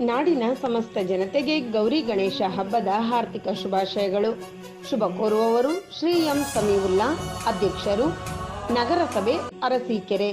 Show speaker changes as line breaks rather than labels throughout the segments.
ನಾಡಿನ ಸಮಸ್ತ ಜನತೆಗೆ ಗೌರಿ ಗಣೇಶ ಹಬ್ಬದ ಹಾರ್ದಿಕ ಶುಭಾಶಯಗಳು. ಶುಭ ಕೋರುವವರು ಶ್ರೀ ಎಂ ಸಮೀವುಲ್ಲಾ, ಅಧ್ಯಕ್ಷರು ನಗರಸಭೆ ಅರಸೀಕೆರೆ.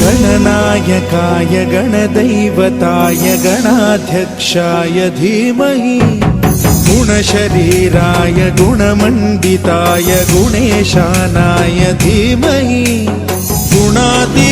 ಗಣನಾಯಕಾಯ ಗಣದೈವತಾಯ ಗಣಾಧ್ಯಕ್ಷಾಯ ಧೀಮಹಿ. ಗುಣಶರೀರಾಯ ಗುಣಮಂಡಿತಾಯ ಗುಣೇಶಾನಾಯ ಧೀಮಹಿ. ಗುಣಾತಿ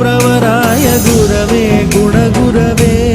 ప్రవరాయ గురు